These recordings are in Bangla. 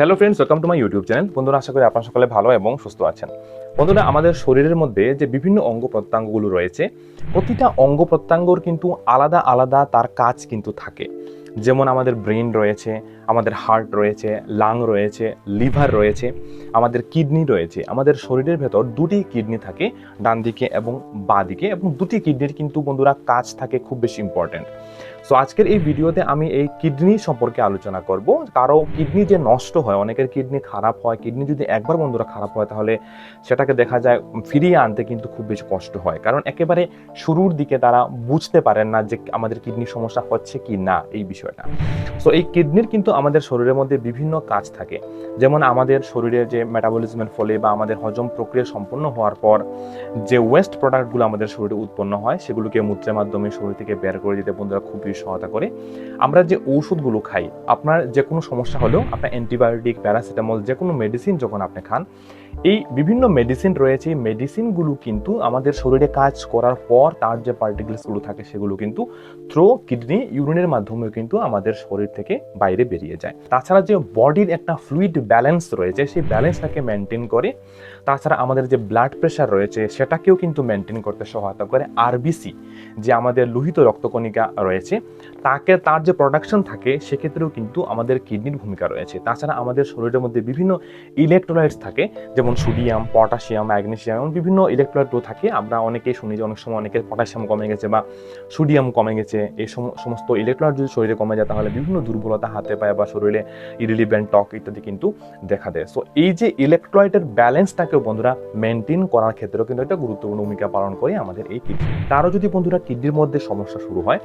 Hello friends welcome to my YouTube channel বন্ধুরা, আশা করি আপনারা সকলে ভালো এবং সুস্থ আছেন। বন্ধুরা, আমাদের শরীরের মধ্যে যে বিভিন্ন অঙ্গ প্রত্যঙ্গগুলো রয়েছে, প্রতিটা অঙ্গ প্রত্যঙ্গর কিন্তু আলাদা আলাদা তার কাজ কিন্তু থাকে। যেমন আমাদের ব্রেন রয়েছে আমাদের হার্ট রয়েছে লাং রয়েছে লিভার রয়েছে, আমাদের কিডনি রয়েছে। আমাদের শরীরের ভেতর দুটি কিডনি থাকে, ডান দিকে এবং বাঁ দিকে এবং দুটি কিডনির কিন্তু বন্ধুরা কাজ থাকে খুব বেশি ইম্পর্ট্যান্ট সো আজকের এই ভিডিওতে আমি এই কিডনি সম্পর্কে আলোচনা করব। কারও কিডনি যে নষ্ট হয়, অনেকের কিডনি খারাপ হয় কিডনি যদি একবার বন্ধুরা খারাপ হয় তাহলে সেটাকে দেখা যায় ফিরিয়ে আনতে কিন্তু খুব বেশি কষ্ট হয়। কারণ একেবারে শুরুর দিকে তারা বুঝতে পারেন না যে আমাদের কিডনির সমস্যা হচ্ছে কি না এই বিষয়টা। সো এই কিডনির কিন্তু আমাদের শরীরের মধ্যে বিভিন্ন কাজ থাকে। যেমন আমাদের শরীরের যে মেটাবলিজমের ফলে বা আমাদের হজম প্রক্রিয়া সম্পন্ন হওয়ার পর যে ওয়েস্ট প্রোডাক্টগুলো আমাদের শরীরে উৎপন্ন হয়, সেগুলোকে মূত্রের মাধ্যমে শরীর থেকে বের করে দিতে বন্ধুরা খুবই সহায়তা করে। আমরা যে ঔষধগুলো খাই, আপনার যে কোনো সমস্যা হলেও আপনার অ্যান্টিবায়োটিক প্যারাসিটামল যে কোনো মেডিসিন যখন আপনি খান এই বিভিন্ন মেডিসিন রয়েছে, এই মেডিসিনগুলো কিন্তু আমাদের শরীরে কাজ করার পর তার যে পার্টিকেলসগুলো থাকে সেগুলো কিন্তু থ্রো কিডনি ইউরিনের মাধ্যমে কিন্তু আমাদের শরীর থেকে বাইরে বেরিয়ে যায়। তাছাড়া যে বডির একটা ফ্লুইড ব্যালেন্স রয়েছে, সেই ব্যালেন্সটাকে মেনটেন করে তাছাড়া আমাদের যে ব্লাড প্রেশার রয়েছে, সেটাকেও কিন্তু মেনটেন করতে সহায়তা করে আরবিসি যে আমাদের লোহিত রক্তকণিকা রয়েছে, তাকে, তার যে প্রোডাকশন থাকে, সেক্ষেত্রেও কিন্তু আমাদের কিডনির ভূমিকা রয়েছে। তাছাড়া আমাদের শরীরের মধ্যে বিভিন্ন ইলেকট্রোলাইটস থাকে, যেমন সোডিয়াম পটাশিয়াম ম্যাগনেশিয়াম এবং বিভিন্ন ইলেকট্রোলাইটও থাকে। আমরা অনেকেই শুনি যে অনেক সময় অনেকের পটাশিয়াম কমে গেছে বা সোডিয়াম কমে গেছে। এই সম- সমস্ত ইলেকট্রোলাইট যদি শরীরে কমে যায়, তাহলে বিভিন্ন দুর্বলতা হাতে পায় বা শরীরে ইরিলিভেন্ট টক ইত্যাদি কিন্তু দেখা দেয়। সো এই যে ইলেকট্রোলাইটের ব্যালেন্সটাকেও বন্ধুরা মেনটেন করার ক্ষেত্রেও কিন্তু একটা গুরুত্বপূর্ণ ভূমিকা পালন করে আমাদের এই কিডনি তারও যদি বন্ধুরা কিডনির মধ্যে সমস্যা শুরু হয়,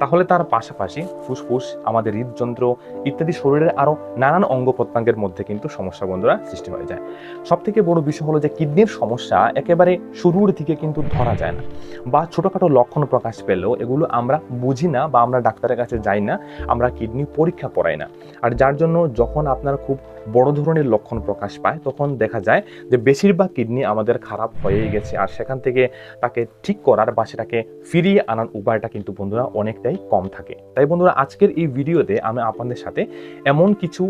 তাহলে তার পাশাপাশি ফুসফুস, আমাদের হৃদযন্ত্র ইত্যাদি শরীরের আরও নানান অঙ্গ প্রত্যঙ্গের মধ্যে কিন্তু সমস্যা বন্ধুরা সৃষ্টি হয়ে যায়। সব থেকে বড় বিষয় হলো যে কিডনির সমস্যা একেবারে শুরুর দিকে কিন্তু ধরা যায় না বা ছোটোখাটো লক্ষণ প্রকাশ পেলেও এগুলো আমরা বুঝি না বা আমরা ডাক্তারের কাছে যাই না, আমরা কিডনি পরীক্ষা করাই না। আর যার জন্য যখন আপনার খুব বড় ধরনের লক্ষণ প্রকাশ পায়, তখন দেখা যায় যে বেশিরভাগ কিডনি আমাদের খারাপ হয়েই গেছে আর সেখান থেকে তাকে ঠিক করার বা সেটাকে ফিরিয়ে আনার উপায়টা কিন্তু বন্ধুরা অনেকটাই কম থাকে। তাই বন্ধুরা, আজকের এই ভিডিওতে আমি আপনাদের সাথে এমন কিছু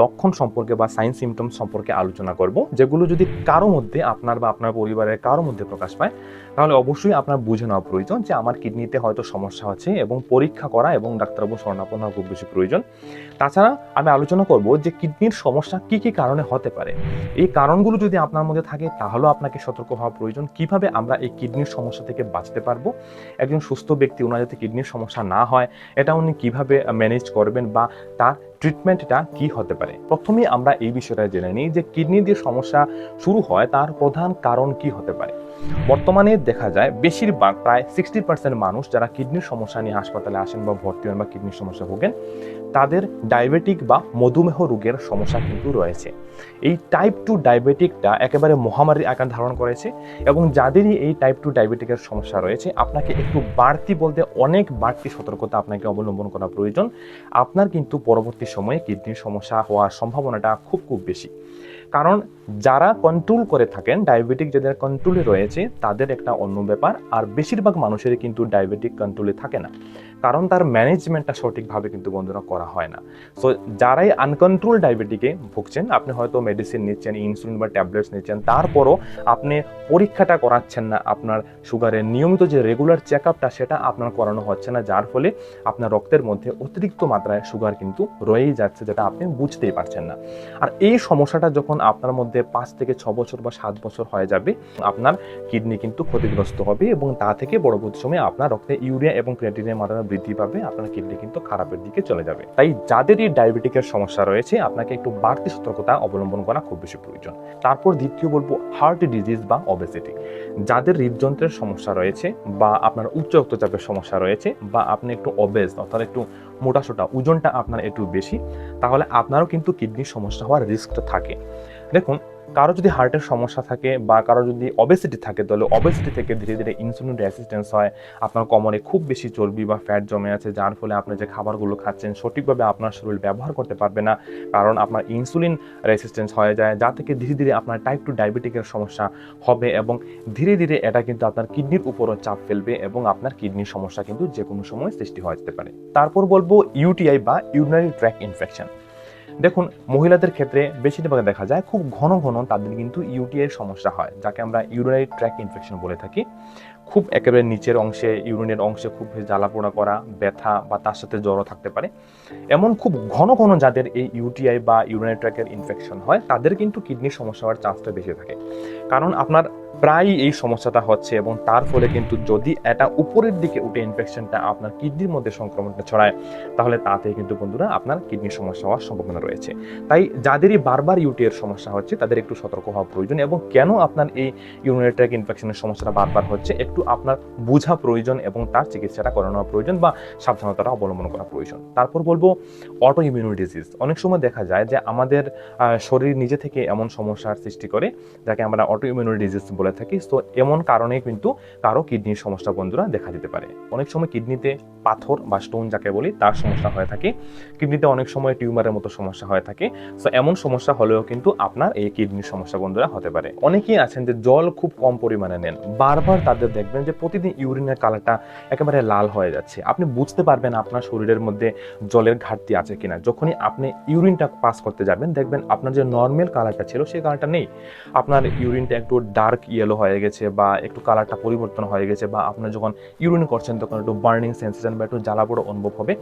লক্ষণ সম্পর্কে বা সাইন সিমটমস সম্পর্কে আলোচনা করব, যেগুলো যদি কারও মধ্যে আপনার বা আপনার পরিবারের কারও মধ্যে প্রকাশ পায়, তাহলে অবশ্যই আপনার বুঝে নেওয়া প্রয়োজন যে আমার কিডনিতে হয়তো সমস্যা হচ্ছে এবং পরীক্ষা করা এবং ডাক্তারবাবু হওয়া খুব বেশি প্রয়োজন। তাছাড়া আমি আলোচনা করব যে কিডনির সমস্যা কি কি কারণে হতে পারে। এই কারণগুলো যদি আপনার মধ্যে থাকে, তাহলেও আপনাকে সতর্ক হওয়া প্রয়োজন। কীভাবে আমরা এই কিডনির সমস্যা থেকে বাঁচতে পারব? একজন সুস্থ ব্যক্তি ওনার যাতে কিডনির সমস্যা না হয়, এটা উনি কীভাবে ম্যানেজ করবেন বা তার ট্রিটমেন্টটা কি হতে পারে? প্রথমে আমরা এই বিষয়টা জেনে নিই যে কিডনি দিয়ে সমস্যা শুরু হয়, তার প্রধান কারণ কি হতে পারে। বর্তমানে দেখা যায় বেশিরভাগ প্রায় সিক্সটি পার্সেন্ট মানুষ যারা কিডনির সমস্যা নিয়ে হাসপাতালে আসেন বা ভর্তি হন বা কিডনির সমস্যা ভোগেন, তাদের ডায়াবেটিক বা মধুমেহ রোগের সমস্যা কিন্তু রয়েছে। এই টাইপ টু ডায়াবেটিকটা একেবারে মহামারীর আকার ধারণ করেছে এবং যাদেরই এই টাইপ টু ডায়াবেটিকের সমস্যা রয়েছে, আপনাকে একটু বাড়তি বলতে অনেক বাড়তি সতর্কতা আপনাকে অবলম্বন করা প্রয়োজন। আপনার কিন্তু পরবর্তী সময়ে কিডনির সমস্যা হওয়ার সম্ভাবনাটা খুব খুব বেশি। কারণ যারা কন্ট্রোল করে থাকেন ডায়াবেটিক যাদের কন্ট্রোলে রয়েছে, তাদের একটা অন্য ব্যাপার। আর বেশিরভাগ মানুষেরই কিন্তু ডায়াবেটিক কন্ট্রোলে থাকে না। কারণ তার ম্যানেজমেন্টটা সঠিকভাবে কিন্তু বন্ধুরা করা হয় না। সো যারাই আনকন্ট্রোল ডায়াবেটিকে ভুগছেন, আপনি হয়তো মেডিসিন নিচ্ছেন ইনসুলিন বা ট্যাবলেটস নিচ্ছেন, তারপরও আপনি পরীক্ষাটা করাচ্ছেন না, আপনার সুগারের নিয়মিত যে রেগুলার চেক আপটা সেটা আপনার করানো হচ্ছে না, যার ফলে আপনার রক্তের মধ্যে অতিরিক্ত মাত্রায় সুগার কিন্তু রয়েই যাচ্ছে, যেটা আপনি বুঝতেই পারছেন না। আর এই সমস্যাটা যখন আপনার মধ্যে পাঁচ থেকে ছ বছর বা সাত বছর হয়ে যাবে, আপনার কিডনি কিন্তু ক্ষতিগ্রস্ত হবে এবং তা থেকে পরবর্তী সময়ে আপনার রক্তে ইউরিয়া এবং ক্রিয়েটিনের মাত্রা বৃদ্ধি পাবে, আপনার কিডনি কিন্তু খারাপের দিকে চলে যাবে। তাই যাদের এই ডায়াবেটিকের সমস্যা রয়েছে, আপনাকে একটু বাড়তি সতর্কতা অবলম্বন করা খুব বেশি প্রয়োজন। তারপর দ্বিতীয় বলব হার্ট ডিজিজ বা অবেসিটি যাদের হৃদযন্ত্রের সমস্যা রয়েছে বা আপনার উচ্চ রক্তচাপের সমস্যা রয়েছে বা আপনি একটু অবেজ অর্থাৎ একটু মোটাসোটা, ওজনটা আপনার একটু বেশি, তাহলে আপনারও কিন্তু কিডনির সমস্যা হওয়ার রিস্কটা থাকে। দেখুন কারও যদি হার্টের সমস্যা থাকে বা কারও যদি অবেসিটি থাকে, তাহলে অবেসিটি থেকে ধীরে ধীরে ইনসুলিন রেসিস্টেন্স হয়। আপনার কোমরে খুব বেশি চর্বি বা ফ্যাট জমে আছে, যার ফলে আপনি যে খাবারগুলো খাচ্ছেন, সঠিকভাবে আপনার শরীর ব্যবহার করতে পারবে না। কারণ আপনার ইনসুলিন রেসিস্টেন্স হয়ে যায়, যা থেকে ধীরে ধীরে আপনার টাইপ টু ডায়াবেটিকের সমস্যা হবে এবং ধীরে ধীরে এটা কিন্তু আপনার কিডনির উপরও চাপ ফেলবে এবং আপনার কিডনির সমস্যা কিন্তু যে কোনো সময় সৃষ্টি হয়ে যেতে পারে। তারপর বলব ইউটিআই বা ইউরিনারি ট্র্যাক ইনফেকশন দেখুন, মহিলাদের ক্ষেত্রে বেশিরভাগ দেখা যায় খুব ঘন ঘন তাদের কিন্তু ইউটিআই সমস্যা হয়, যাকে আমরা ইউরিনারি ট্র্যাক ইনফেকশন বলে থাকি। খুব একেবারে নিচের অংশে ইউরিনের অংশে খুব জ্বালা পোড়া করা, ব্যথা বা তার সাথে জ্বরও থাকতে পারে। এমন খুব ঘন ঘন যাদের এই ইউটিআই বা ইউরিনারি ট্র্যাকের ইনফেকশন হয়, তাদের কিন্তু কিডনির সমস্যা হওয়ার চান্সটা বেশি থাকে। কারণ আপনার প্রায়ই এই সমস্যাটা হচ্ছে এবং তার ফলে কিন্তু যদি এটা উপরের দিকে উঠে ইনফেকশনটা আপনার কিডনির মধ্যে সংক্রমণটা ছড়ায়, তাহলে তাতে কিন্তু বন্ধুরা আপনার কিডনির সমস্যা হওয়ার সম্ভাবনা রয়েছে। তাই যাদেরই বারবার ইউটিআর সমস্যা হচ্ছে, তাদের একটু সতর্ক হওয়া প্রয়োজন এবং কেন আপনার এই ইউরিনারি ট্র্যাক ইনফেকশনের সমস্যাটা বারবার হচ্ছে, একটু আপনার বোঝা প্রয়োজন এবং তার চিকিৎসাটা করানো প্রয়োজন বা সাবধানতাটা অবলম্বন করা প্রয়োজন। তারপর বলব অটো ইমিউনি ডিজিজ অনেক সময় দেখা যায় যে আমাদের শরীর নিজে থেকে এমন সমস্যার সৃষ্টি করে, যাকে আমরা অটো ইমিউনি ডিজিজ বলে থাকি তো এমন কারণে কিন্তু কারও কিডনির সমস্যা বন্ধুরা দেখা দিতে পারে। অনেক সময় কিডনিতে পাথর বা স্টোন যাকে বলি, তার সমস্যা হয়ে থাকে। কিডনিতে অনেক সময় টিউমারের মতো সমস্যা হয়ে থাকে। তো এমন সমস্যা হলেও কিন্তু আপনার এই কিডনির সমস্যা বন্ধুরা হতে পারে। অনেকেই আছেন যে জল খুব কম পরিমাণে নেন। বারবার তাদের দেখবেন যে প্রতিদিন ইউরিনের কালারটা একেবারে লাল হয়ে যাচ্ছে। আপনি বুঝতে পারবেন আপনার শরীরের মধ্যে জলের ঘাটতি আছে কিনা। যখনই আপনি ইউরিনটা পাস করতে যাবেন, দেখবেন আপনার যে নর্মাল কালারটা ছিল সেই কালারটা নেই। আপনার ইউরিনটা একটু ডার্ক ইয়েলো হয়ে গেছে বা একটু কালারটা পরিবর্তন হয়ে গেছে বা আপনার যখন ইউরিন করছেন, তখন একটু বার্নিং সেন্সেশন বা একটু জ্বালা পোড়া অনুভব হবে।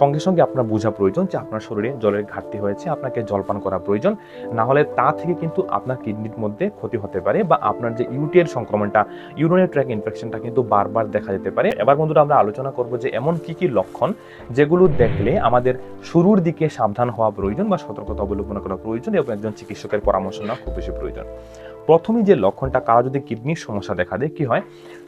সঙ্গে সঙ্গে আপনার বোঝা প্রয়োজন যে আপনার শরীরে জলের ঘাটতি হয়েছে, আপনাকে জলপান করা প্রয়োজন। না হলে তা থেকে কিন্তু আপনার কিডনির মধ্যে ক্ষতি হতে পারে বা আপনার যে ইউটিএর সংক্রমণটা ইউরিনারি ট্র্যাক ইনফেকশনটা কিন্তু বারবার দেখা যেতে পারে। এবার বন্ধুরা, আমরা আলোচনা করব যে এমন কি কি লক্ষণ যেগুলো দেখলে আমাদের শুরুর দিকে সাবধান হওয়া প্রয়োজন বা সতর্কতা অবলম্বন করা প্রয়োজন এবং একজন চিকিৎসকের পরামর্শ নেওয়া খুব বেশি প্রয়োজন। প্রথমেই যে লক্ষণটা কারও যদি কিডনির সমস্যা দেখা দেয় কি হয়?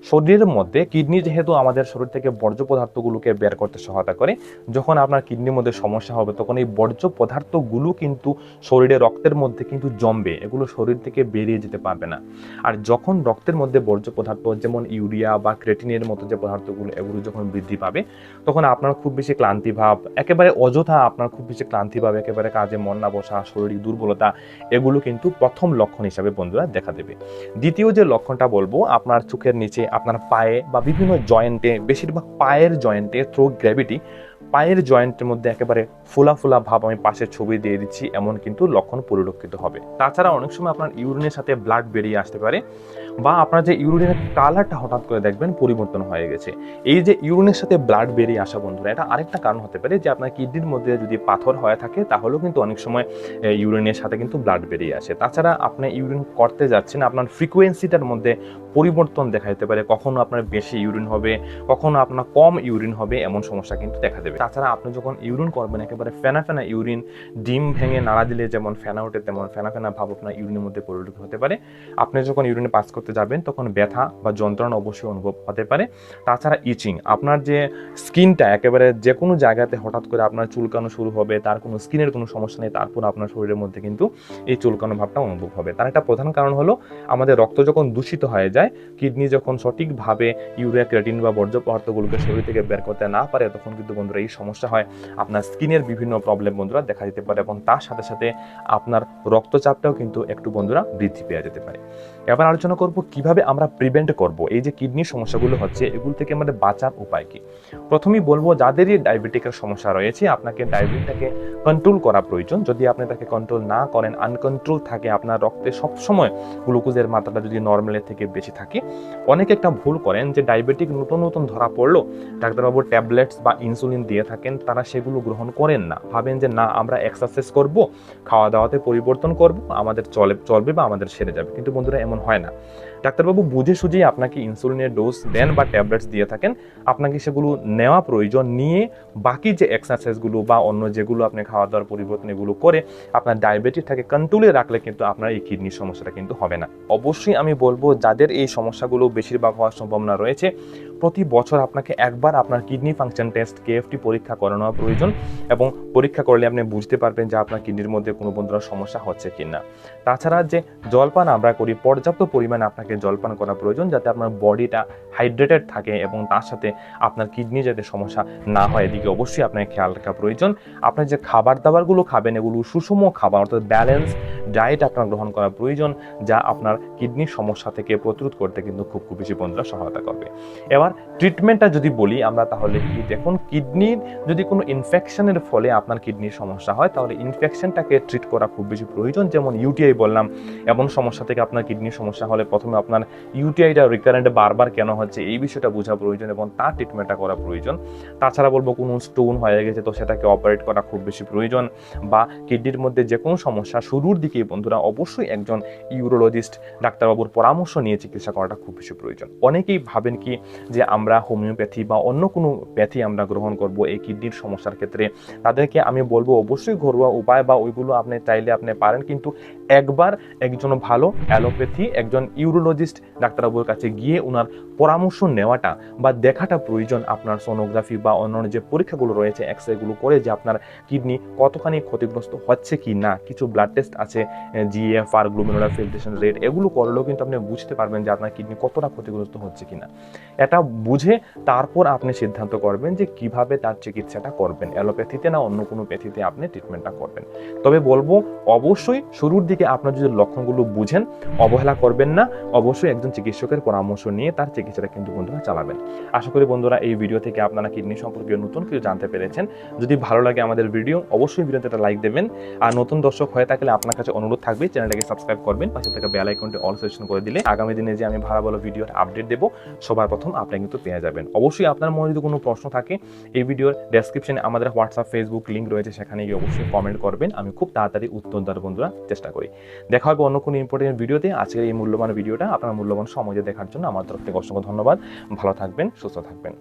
শরীরের মধ্যে কিডনি যেহেতু আমাদের শরীর থেকে বর্জ্য পদার্থগুলোকে বের করতে সহায়তা করে, যখন আপনার কিডনির মধ্যে সমস্যা হবে, তখন এই বর্জ্য পদার্থগুলো কিন্তু শরীরে রক্তের মধ্যে কিন্তু জমবে, এগুলো শরীর থেকে বেরিয়ে যেতে পারবে না। আর যখন রক্তের মধ্যে বর্জ্য পদার্থ, যেমন ইউরিয়া বা ক্রেটিনের মতো যে পদার্থগুলো, এগুলো যখন বৃদ্ধি পাবে, তখন আপনার খুব বেশি ক্লান্তি ভাব, একেবারে অযথা আপনার খুব বেশি ক্লান্তি ভাব, একেবারে কাজে মন না বসা, শারীরিক দুর্বলতা, এগুলো কিন্তু প্রথম লক্ষণ হিসাবে বন্ধুরা দেখা দেবে। দ্বিতীয় যে লক্ষণটা বলব, আপনার চোখের নিচে আপনার পায়ে বা বিভিন্ন জয়েন্টে বেশিরভাগ পায়ের জয়েন্টে থ্রো গ্র্যাভিটি পায়ের জয়েন্টের মধ্যে একেবারে ফোলা ফোলা ভাব আমি পাশের ছবি দিয়ে দিচ্ছি, এমন কিন্তু লক্ষণ পরিলক্ষিত হবে। তাছাড়া অনেক সময় আপনার ইউরিনের সাথে ব্লাড বেরিয়ে আসতে পারে। বা আপনার যে ইউরিনের কালারটা হঠাৎ করে দেখবেন পরিবর্তন হয়ে গেছে। এই যে ইউরিনের সাথে ব্লাড বেরিয়ে আসা বন্ধুরা, এটা আরেকটা কারণ হতে পারে যে আপনার কিডনির মধ্যে যদি পাথর হয়ে থাকে, তাহলেও কিন্তু অনেক সময় ইউরিনের সাথে কিন্তু ব্লাড বেরিয়ে আসে। তাছাড়া আপনি ইউরিন করতে যাচ্ছেন, আপনার ফ্রিকোয়েন্সিটার মধ্যে পরিবর্তন দেখা যেতে পারে। কখনো আপনার বেশি ইউরিন হবে, কখনো আপনার কম ইউরিন হবে, এমন সমস্যা কিন্তু দেখা দেবে। তাছাড়া আপনি যখন ইউরিন করবেন, একেবারে ফেনা ফেনা ইউরিন, ডিম ভেঙে নাড়া দিলে যেমন ফেনা ওঠে, তেমন ফেনা ফেনা ভাব আপনার ইউরিনের মধ্যে পরিলক্ষিত হতে পারে। আপনি যখন ইউরিনে পাস করতে যাবেন, তখন ব্যথা বা যন্ত্রণা অবশ্যই অনুভব হতে পারে। তাছাড়া ইচিং আপনার যে স্কিনটা একেবারে যে কোনো জায়গাতে হঠাৎ করে আপনার চুলকানো শুরু হবে, তার কোনো স্কিনের কোনো সমস্যা নেই, তারপর আপনার শরীরের মধ্যে কিন্তু এই চুলকানো ভাবটা অনুভব হবে। তার একটা প্রধান কারণ হলো, আমাদের রক্ত যখন দূষিত হয়ে যায়, কিডনি যখন সঠিকভাবে ইউরিয়া, ক্রেটিন বা বর্জ্য পদার্থগুলোকে শরীর থেকে বের করতে না পারে, তখন কিন্তু বন্ধুরা এই সমস্যা হয়। আপনার স্কিনের বিভিন্ন প্রবলেম বন্ধুরা দেখা যেতে পারে এবং তার সাথে সাথে আপনার রক্তচাপটাও কিন্তু একটু বন্ধুরা বৃদ্ধি পেয়ে যেতে পারে। এবার আলোচনা করব কীভাবে আমরা প্রিভেন্ট করব? এই যে কিডনির সমস্যাগুলো হচ্ছে, এগুলো থেকে আমাদের বাঁচার উপায় কি? প্রথমেই বলব, যাদেরই ডায়াবেটিকের সমস্যা রয়েছে, আপনাকে ডায়াবেটিসটাকে কন্ট্রোল করা প্রয়োজন। যদি আপনি তাকে কন্ট্রোল না করেন আনকন্ট্রোল থাকে আপনার রক্তে, সবসময় গ্লুকোজের মাত্রাটা যদি নর্মালের থেকে বেশি থাকে। অনেকে একটা ভুল করেন যে ডায়াবেটিক নতুন নতুন ধরা পড়ল, ডাক্তারবাবু ট্যাবলেটস বা ইনসুলিন দিয়ে থাকেন, তারা সেগুলো গ্রহণ করেন না। ভাবেন যে না, আমরা এক্সারসাইজ করব খাওয়া দাওয়াতে পরিবর্তন করব, আমাদের চলে, চলবে বা আমাদের সেরে যাবে। কিন্তু বন্ধুরা, এমন হয় না। ডাক্তারবাবু বুঝে সুঝেই আপনাকে ইনসুলিনের ডোজ দেন বা ট্যাবলেটস দিয়ে থাকেন। আপনাকে সেগুলো নেওয়া প্রয়োজন নিয়ে বাকি যে এক্সারসাইজগুলো বা অন্য যেগুলো আপনি খাওয়া দাওয়ার পরিবর্তন এগুলো করে আপনার ডায়াবেটিসটাকে কন্ট্রোলে রাখলে কিন্তু আপনার এই কিডনির সমস্যাটা কিন্তু হবে না। অবশ্যই আমি বলব, যাদের এই সমস্যাগুলো বেশিরভাগ হওয়ার সম্ভাবনা রয়েছে, প্রতি বছর আপনাকে একবার আপনার কিডনি ফাংশন টেস্ট কেএফটি পরীক্ষা করানো প্রয়োজন এবং পরীক্ষা করলে আপনি বুঝতে পারবেন যে আপনার কিডনির মধ্যে কোনো বন্ধুরা সমস্যা হচ্ছে কি না তাছাড়া যে জলপান আমরা করি, পর্যাপ্ত পরিমাণে আপনাকে জলপান করা প্রয়োজন যাতে আপনার বডিটা হাইড্রেটেড থাকে এবং তার সাথে আপনার কিডনি যাতে সমস্যা না হয়। এদিকে অবশ্যই আপনাকে খেয়াল রাখা প্রয়োজন। আপনার যে খাবার দাবারগুলো খাবেন, এগুলো সুষম খাবার অর্থাৎ ব্যালেন্স ডায়েট আপনার গ্রহণ করা প্রয়োজন, যা আপনার কিডনির সমস্যা থেকে প্রতিরোধ করতে কিন্তু খুব খুব বেশি বন্ধুরা সহায়তা করবে। এবার ট্রিটমেন্টটা যদি বলি আমরা তাহলে কি? দেখুন, কিডনির যদি কোনো ইনফেকশনের ফলে আপনার কিডনির সমস্যা হয়, তাহলে ইনফেকশনটাকে ট্রিট করা খুব বেশি প্রয়োজন। যেমন ইউটিআই বললাম, এমন সমস্যা থেকে আপনার কিডনির সমস্যা হলে প্রথমে আপনার ইউটিআইটা রিকারেন্ট বারবার কেন হচ্ছে, এই বিষয়টা বোঝা প্রয়োজন এবং তার ট্রিটমেন্টটা করা প্রয়োজন। তাছাড়া বলব কোনো স্টোন হয়ে গেছে তো সেটাকে অপারেট করা খুব বেশি প্রয়োজন বা কিডনির মধ্যে যে কোনো সমস্যা শুরুর দিকে বন্ধুরা অবশ্যই একজন ইউরোলজিস্ট ডাক্তারবাবুর পরামর্শ নিয়ে চিকিৎসা করাটা খুব বেশি প্রয়োজন। অনেকেই ভাবেন কি যে আমরা হোমিওপ্যাথি বা অন্য কোনো প্যাথি আমরা গ্রহণ করব এই কিডনির সমস্যার ক্ষেত্রে। তাদেরকে আমি বলব অবশ্যই ঘরোয়া উপায় বা ওইগুলো আপনি চাইলে আপনি পারেন, কিন্তু একবার একজন ভালো অ্যালোপ্যাথি একজন ইউরোলজিস্ট ডাক্তারবাবুর কাছে গিয়ে ওনার পরামর্শ নেওয়াটা বা দেখাটা প্রয়োজন আপনার সোনোগ্রাফি বা অন্যান্য যে পরীক্ষাগুলো রয়েছে এক্স রেগুলো করে যে আপনার কিডনি কতখানি ক্ষতিগ্রস্ত হচ্ছে কি না, কিছু ব্লাড টেস্ট আছে জিএফ আর গ্লুমিনুলার ফিল্ট্রেশন রেট এগুলো করলেও কিন্তু আপনি বুঝতে পারবেন যে আপনার কিডনি কতটা ক্ষতিগ্রস্ত হচ্ছে কিনা। এটা বুঝে তারপর আপনি সিদ্ধান্ত করবেন যে কীভাবে তার চিকিৎসাটা করবেন, অ্যালোপ্যাথিতে না অন্য কোনো প্যাথিতে আপনি ট্রিটমেন্টটা করবেন। তবে বলব, অবশ্যই শুরুর দিকে আপনার যদি লক্ষণগুলো বুঝেন, অবহেলা করবেন না অবশ্যই একজন চিকিৎসকের পরামর্শ নিয়ে তার চিকিৎসাটা কিন্তু বন্ধুরা চালাবেন। আশা করি বন্ধুরা এই ভিডিও থেকে আপনারা কিডনি সম্পর্কে নতুন কিছু জানতে পেরেছেন। যদি ভালো লাগে আমাদের ভিডিও, অবশ্যই ভিডিওতে একটা লাইক দেবেন। আর নতুন দর্শক হয়ে থাকলে আপনার কাছে অনুরোধ থাকবে, চ্যানেলটাকে সাবস্ক্রাইব করবেন, পাশে থেকে বেল আইকনটি অল সেকশন করে দিলে আগামী দিনে যে আমি ভালো ভালো ভিডিওর আপডেট দেবো, সবার প্রথম আপনি কিন্তু পেয়ে যাবেন। অবশ্যই আপনার মনে যদি কোনো প্রশ্ন থাকে, এই ভিডিওর ডেসক্রিপশনে আমাদের হোয়াটসঅ্যাপ ফেসবুক লিঙ্ক রয়েছে, সেখানে গিয়ে অবশ্যই কমেন্ট করবেন। আমি খুব তাড়াতাড়ি উত্তর দেওয়ার বন্ধুরা চেষ্টা করি। দেখা হবে অন্য কোনো ইম্পর্টেন্ট ভিডিওতে আজকের এই মূল্যবান ভিডিওটা আপনার মূল্যবান সময় দেখার জন্য আমার তরফ থেকে অসংখ্য ধন্যবাদ। ভালো থাকবেন সুস্থ থাকবেন।